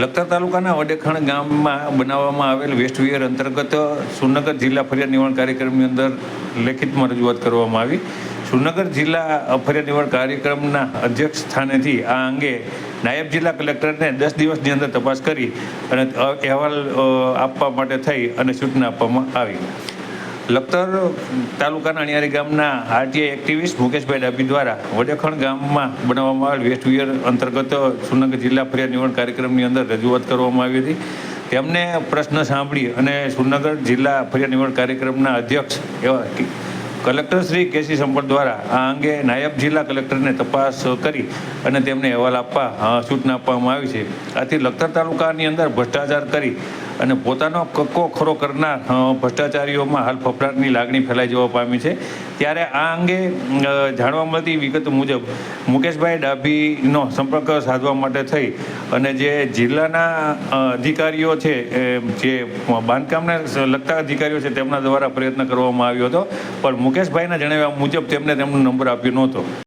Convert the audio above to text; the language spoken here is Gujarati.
લખતર તાલુકાના વડેખણ ગામમાં બનાવવામાં આવેલ વેસ્ટવિયર અંતર્ગત સુરનગર જિલ્લા ફરિયાદ નિવારણ કાર્યક્રમની અંદર લેખિતમાં રજૂઆત કરવામાં આવી. સુરનગર જિલ્લા ફરિયાદ નિવારણ કાર્યક્રમના અધ્યક્ષ સ્થાનેથી આ અંગે નાયબ જિલ્લા કલેક્ટરને દસ દિવસની અંદર તપાસ કરી અને અહેવાલ આપવા માટે થઈ અને સૂચના આપવામાં આવી. લખતર તાલુકાના અણિયારી ગામના આરટીઆઈ એક્ટિવિસ્ટ મુકેશભાઈ ડાબી દ્વારા વડેખણ ગામમાં બનાવવામાં આવેલ વેસ્ટવિયર અંતર્ગત સુરનગર જિલ્લા ફરિયાદ નિવારણ કાર્યક્રમની અંદર રજૂઆત કરવામાં આવી હતી. તેમને પ્રશ્ન સાંભળી અને સુરનગર જિલ્લા ફરિયાદ નિવારણ કાર્યક્રમના અધ્યક્ષ એવા કલેક્ટર શ્રી કેસી સંપત દ્વારા આ અંગે નાયબ જિલ્લા કલેક્ટરને તપાસ કરી અને તેમને અહેવાલ આપવા સૂચના આપવામાં આવી છે. આથી લખતર તાલુકાની અંદર ભ્રષ્ટાચાર કરી અને પોતાનો કક્કો ખરો કરનાર ભ્રષ્ટાચારીઓમાં હાલ ફફડાટની લાગણી ફેલાઈ જવા પામી છે. ત્યારે આ અંગે જાણવા મળતી વિગત મુજબ, મુકેશભાઈ ડાભીનો સંપર્ક સાધવા માટે થઈ અને જે જિલ્લાના અધિકારીઓ છે જે બાંધકામને લગતા અધિકારીઓ છે, તેમના દ્વારા પ્રયત્ન કરવામાં આવ્યો હતો. પણ મુકેશભાઈના જણાવ્યા મુજબ તેમને તેમનો નંબર આપ્યો નહોતો.